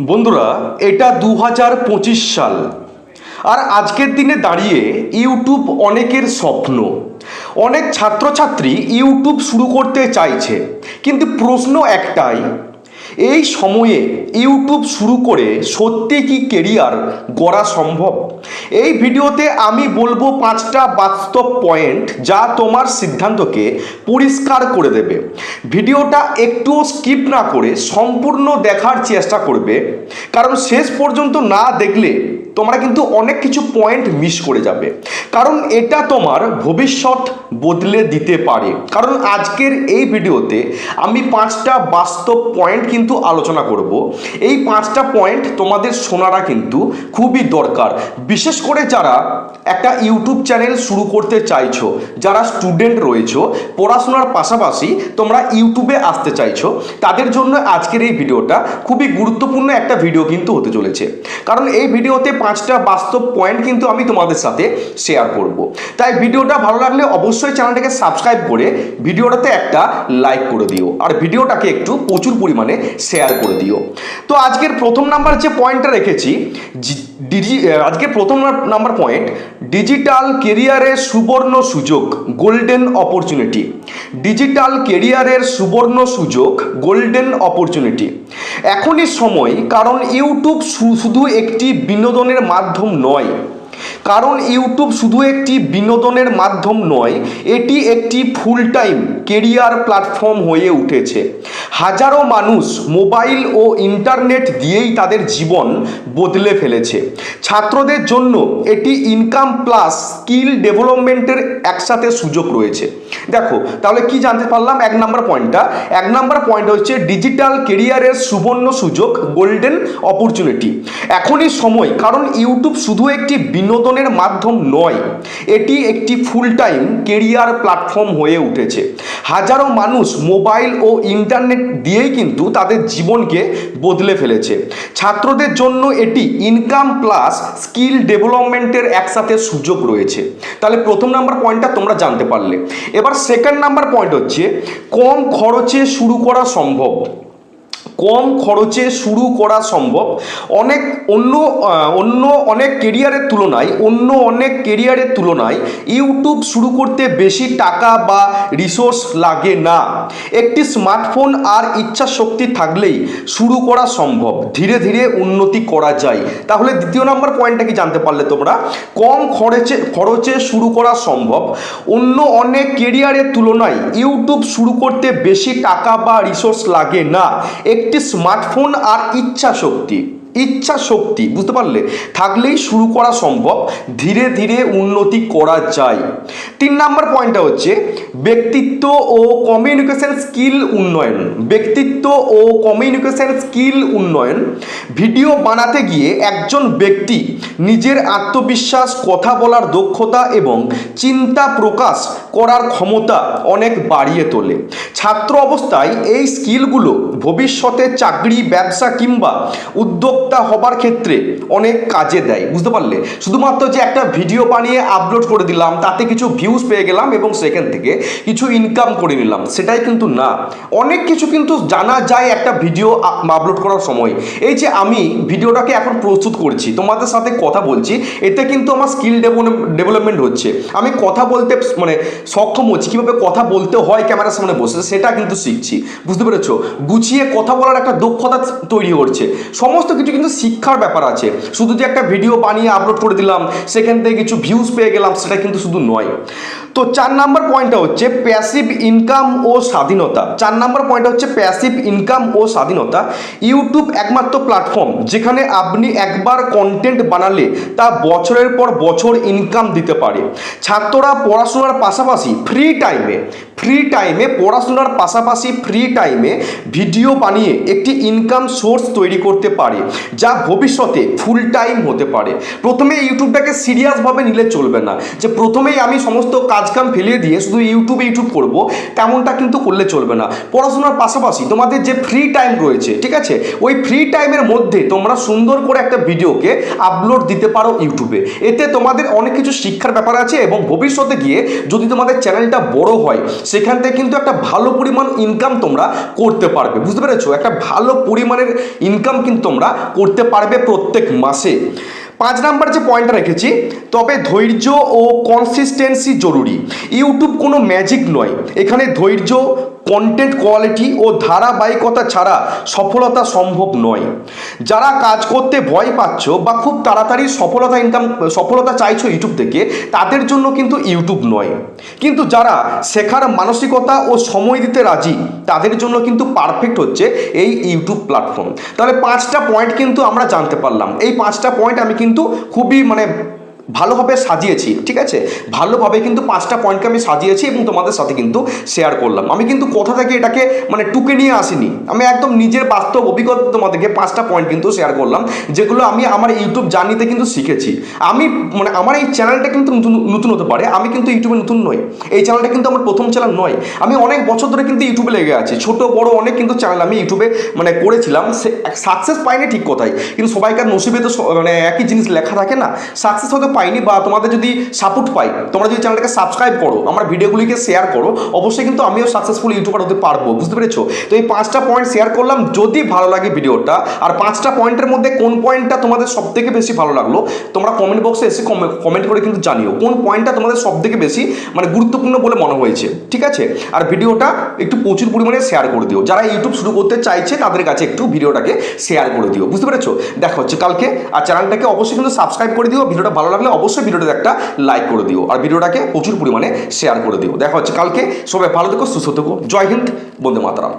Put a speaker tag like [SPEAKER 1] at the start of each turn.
[SPEAKER 1] বন্ধুরা, এটা দু হাজার পঁচিশ সাল। আর আজকের দিনে দাঁড়িয়ে ইউটিউব অনেকের স্বপ্ন। অনেক ছাত্রছাত্রী ইউটিউব শুরু করতে চাইছে, কিন্তু প্রশ্ন একটাই এই সময়ে ইউটিউব শুরু করে সত্যি কি কেরিয়ার গড়া সম্ভব? এই ভিডিওতে আমি বলব পাঁচটা বাস্তব পয়েন্ট যা তোমার সিদ্ধান্তকে পরিষ্কার করে দেবে। ভিডিওটা একটুও স্কিপ না করে সম্পূর্ণ দেখার চেষ্টা করবে। কারণ শেষ পর্যন্ত না দেখলে তোমরা কিন্তু অনেক কিছু পয়েন্ট মিস করে যাবে। কারণ এটা তোমার ভবিষ্যৎ বদলে দিতে পারে। কারণ আজকের এই ভিডিওতে আমি পাঁচটা বাস্তব পয়েন্ট কিন্তু আলোচনা করব। এই পাঁচটা পয়েন্ট তোমাদের শোনারা কিন্তু খুবই দরকার। বিশেষ করে যারা একটা ইউটিউব চ্যানেল শুরু করতে চাইছো, যারা স্টুডেন্ট রয়েছো, পড়াশোনার পাশাপাশি তোমরা ইউটিউবে আসতে চাইছো, তাদের জন্য আজকের এই ভিডিওটা খুবই গুরুত্বপূর্ণ একটা ভিডিও কিন্তু হতে চলেছে। কারণ এই ভিডিওতে পাঁচটা বাস্তব পয়েন্ট কিন্তু আমি তোমাদের সাথে শেয়ার করব। তাই ভিডিওটা ভালো লাগলে অবশ্যই চ্যানেলটাকে সাবস্ক্রাইব করে ভিডিওটাতে একটা লাইক করে দিও। আর ভিডিওটাকে একটু প্রচুর পরিমাণে শেয়ার করে দিও। তো আজকের প্রথম নাম্বার যে পয়েন্টটা রেখেছি আজকে প্রথম নাম্বার পয়েন্ট ডিজিটাল কেরিয়ারের সুবর্ণ সুযোগ গোল্ডেন অপরচুনিটি ডিজিটাল কেরিয়ারের সুবর্ণ সুযোগ গোল্ডেন অপরচুনিটি এখনই সময়, কারণ ইউটিউব শুধু একটি বিনোদনের মাধ্যম নয়। কারণ ইউটিউব শুধু একটি বিনোদনের মাধ্যম নয়, এটি একটি ফুল টাইম কেরিয়ার প্ল্যাটফর্ম হয়ে উঠেছে। হাজারো মানুষ মোবাইল ও ইন্টারনেট দিয়েই তাদের জীবন বদলে ফেলেছে। ছাত্রদের জন্য এটি ইনকাম প্লাস স্কিল ডেভেলপমেন্টের একসাথে সুযোগ রয়েছে। দেখো, তাহলে কি জানতে পারলাম? এক নম্বর পয়েন্টটা। এক নম্বর পয়েন্ট হচ্ছে ডিজিটাল কেরিয়ারের সুবর্ণ সুযোগ, গোল্ডেন অপরচুনিটি। এখনই সময়, কারণ ইউটিউব শুধু একটি বিনোদনের মাধ্যম নয়, এটি একটি ফুল টাইম কেরিয়ার প্ল্যাটফর্ম হয়ে উঠেছে। হাজারো মানুষ মোবাইল ও ইন্টারনেট দিয়েই কিন্তু তাদের জীবনকে বদলে ফেলেছে। ছাত্রদের জন্য এটি ইনকাম প্লাস স্কিল ডেভেলপমেন্টের একসাথে সুযোগ রয়েছে। তাহলে প্রথম নাম্বার পয়েন্টটা তোমরা জানতে পারলে। এবার সেকেন্ড নাম্বার পয়েন্ট হচ্ছে, কম খরচে শুরু করা সম্ভব। কম খরচে শুরু করা সম্ভব। অনেক অন্য অন্য অনেক কেরিয়ারের তুলনায়, অন্য অনেক কেরিয়ারের তুলনায় ইউটিউব শুরু করতে বেশি টাকা বা রিসোর্স লাগে না। একটি স্মার্টফোন আর ইচ্ছা শক্তি থাকলেই শুরু করা সম্ভব। ধীরে ধীরে উন্নতি করা যায়। তাহলে দ্বিতীয় নম্বর পয়েন্টটা কি জানতে পারলে তোমরা? কম খরচে খরচে শুরু করা সম্ভব। অন্য অনেক কেরিয়ারের তুলনায় ইউটিউব শুরু করতে বেশি টাকা বা রিসোর্স লাগে না। একটি স্মার্টফোন আর ইচ্ছা শক্তি ইচ্ছা শক্তি, বুঝতে পারলে? থাকলেই শুরু করা সম্ভব, ধীরে ধীরে উন্নতি করা যায়। তিন নাম্বার পয়েন্টটা হচ্ছে ব্যক্তিত্ব ও কমিউনিকেশন স্কিল উন্নয়ন। ব্যক্তিত্ব ও কমিউনিকেশন স্কিল উন্নয়ন। ভিডিও বানাতে গিয়ে একজন ব্যক্তি নিজের আত্মবিশ্বাস, কথা বলার দক্ষতা এবং চিন্তা প্রকাশ করার ক্ষমতা অনেক বাড়িয়ে তোলে। ছাত্র অবস্থায় এই স্কিলগুলো ভবিষ্যতে চাকরি, ব্যবসা কিংবা উদ্যোক্তা হবার ক্ষেত্রে অনেক কাজে দেয়, বুঝতে পারলে? শুধুমাত্র যে একটা ভিডিও বানিয়ে আপলোড করে দিলাম, তাতে কিছু ভিউজ পেয়ে গেলাম এবং সেখান থেকে কিছু ইনকাম করে নিলাম, সেটাই কিন্তু না। অনেক কিছু কিন্তু জানা যায় একটা ভিডিও আপলোড করার সময়। এই যে আমি ভিডিওটাকে এখন প্রস্তুত করছি, তোমাদের সাথে কথা বলছি, এতে কিন্তু আমার স্কিল ডেভেলপমেন্ট হচ্ছে। আমি কথা বলতে মানে সক্ষম হচ্ছি, কীভাবে কথা বলতে হয় ক্যামেরার সামনে বসে, সেটা কিন্তু শিখছি, বুঝতে পেরেছ? গুছিয়ে কথা বলার একটা দক্ষতা তৈরি করছে সমস্ত কিছু কিন্তু শিক্ষার ব্যাপার আছে। শুধু যে একটা ভিডিও বানিয়ে আপলোড করে দিলাম, সেখান থেকে কিছু ভিউজ পেয়ে গেলাম, সেটা কিন্তু শুধু নয়। তো চার নাম্বার পয়েন্টটা হচ্ছে প্যাসিভ ইনকাম ও স্বাধীনতা। চার নাম্বার পয়েন্ট হচ্ছে প্যাসিভ ইনকাম ও স্বাধীনতা। ইউটিউব একমাত্র প্ল্যাটফর্ম যেখানে আপনি একবার কন্টেন্ট বানালে তা বছরের পর বছর ইনকাম দিতে পারে। ছাত্ররা পড়াশোনার পাশাপাশি ফ্রি টাইমে ফ্রি টাইমে পড়াশোনার পাশাপাশি ফ্রি টাইমে ভিডিও বানিয়ে একটি ইনকাম সোর্স তৈরি করতে পারে, যা ভবিষ্যতে ফুল টাইম হতে পারে। প্রথমে ইউটিউবটাকে সিরিয়াসভাবে নিলে চলবে না। যে প্রথমেই আমি সমস্ত কাজকাম ফেলিয়ে দিয়ে শুধু ইউটিউবে, ইউটিউব করব, তেমনটা কিন্তু করলে চলবে না। পড়াশোনার পাশাপাশি তোমাদের যে ফ্রি টাইম রয়েছে, ঠিক আছে? ওই ফ্রি টাইমের মধ্যে তোমরা সুন্দর করে একটা ভিডিওকে আপলোড দিতে পারো ইউটিউবে। এতে তোমাদের অনেক কিছু শিক্ষার ব্যাপার আছে এবং ভবিষ্যতে গিয়ে যদি তোমাদের চ্যানেলটা বড় হয় সেখান থেকে কিন্তু একটা ভালো পরিমাণ ইনকাম তোমরা করতে পারবে। বুঝতে পেরেছ? একটা ভালো পরিমাণের ইনকাম কিন্তু তোমরা করতে পারবে প্রত্যেক মাসে। পাঁচ নাম্বার যে পয়েন্টটা রেখেছি, তবে ধৈর্য ও কনসিস্টেন্সি জরুরি। ইউটিউব কোনো ম্যাজিক নয়। এখানে ধৈর্য কন্টেন্ট কোয়ালিটি ও ধারাবাহিকতা ছাড়া সফলতা সম্ভব নয়। যারা কাজ করতে ভয় পাচ্ছ বা খুব তাড়াতাড়ি সফলতা ইনকাম সফলতা চাইছো ইউটিউব থেকে, তাদের জন্য কিন্তু ইউটিউব নয়। কিন্তু যারা শেখার মানসিকতা ও সময় দিতে রাজি, তাদের জন্য কিন্তু পারফেক্ট হচ্ছে এই ইউটিউব প্ল্যাটফর্ম তাহলে পাঁচটা পয়েন্ট কিন্তু আমরা জানতে পারলাম। এই পাঁচটা পয়েন্ট আমি কিন্তু খুবই মানে ভালোভাবে সাজিয়েছি, ঠিক আছে? ভালোভাবে কিন্তু পাঁচটা পয়েন্টকে আমি সাজিয়েছি এবং তোমাদের সাথে কিন্তু শেয়ার করলাম। আমি কিন্তু কোথা থেকে এটাকে মানে টুকে নিয়ে আসিনি। আমি একদম নিজের বাস্তব অভিজ্ঞতা তোমাদেরকে পাঁচটা পয়েন্ট কিন্তু শেয়ার করলাম, যেগুলো আমি আমার ইউটিউব জার্নিতে কিন্তু শিখেছি। আমি মানে আমার এই চ্যানেলটা কিন্তু নতুন হতে পারে। আমি কিন্তু ইউটিউবে নতুন নই। এই চ্যানেলটা কিন্তু আমার প্রথম চ্যানেল নয়। আমি অনেক বছর ধরে কিন্তু ইউটিউবে লেগে আছি। ছোট, বড় অনেক কিন্তু চ্যানেল আমি ইউটিউবে মানে করেছিলাম। সাকসেস পাইনি ঠিক কথাই। কিন্তু সবাইকার নসিবে তো মানে একই জিনিস লেখা থাকে না? সাকসেস হয়তো পাইনি বা তোমাদের যদি সাপোর্ট পাই, তোমরা যদি চ্যানেলটাকে সাবস্ক্রাইব করো, আমার ভিডিওগুলিকে শেয়ার করো, অবশ্যই কিন্তু আমিও সাকসেসফুল ইউটিউবার হতে পারব, বুঝতে পেরেছ? তো এই পাঁচটা পয়েন্ট শেয়ার করলাম, যদি ভালো লাগে ভিডিওটা, আর পাঁচটা পয়েন্টের মধ্যে কোন পয়েন্টটা তোমাদের সব থেকে বেশি ভালো লাগল, তোমরা কমেন্ট বক্সে এসে কমেন্ট করে কিন্তু জানিও, কোন পয়েন্টটা তোমাদের সব থেকে বেশি মানে গুরুত্বপূর্ণ বলে মনে হয়েছে, ঠিক আছে? আর ভিডিওটা একটু প্রচুর পরিমাণে শেয়ার করে দিও, যারা ইউটিউব শুরু করতে চাইছে, তাদের কাছে একটু ভিডিওটাকে শেয়ার করে দিও, বুঝতে পেরেছ? দেখা হচ্ছে কালকে, আর চ্যানেলটাকে অবশ্যই কিন্তু সাবস্ক্রাইব করে দিও, ভিডিওটা ভালো লাগলে অবশ্যই ভিডিওটাতে একটা লাইক করে দিও। আর ভিডিওটাকে প্রচুর পরিমাণে শেয়ার করে দিও। দেখা হচ্ছে কালকে। সবাই ভালো থেকো, সুস্থ থেকো। জয় হিন্দ, বন্দে মাতারাম।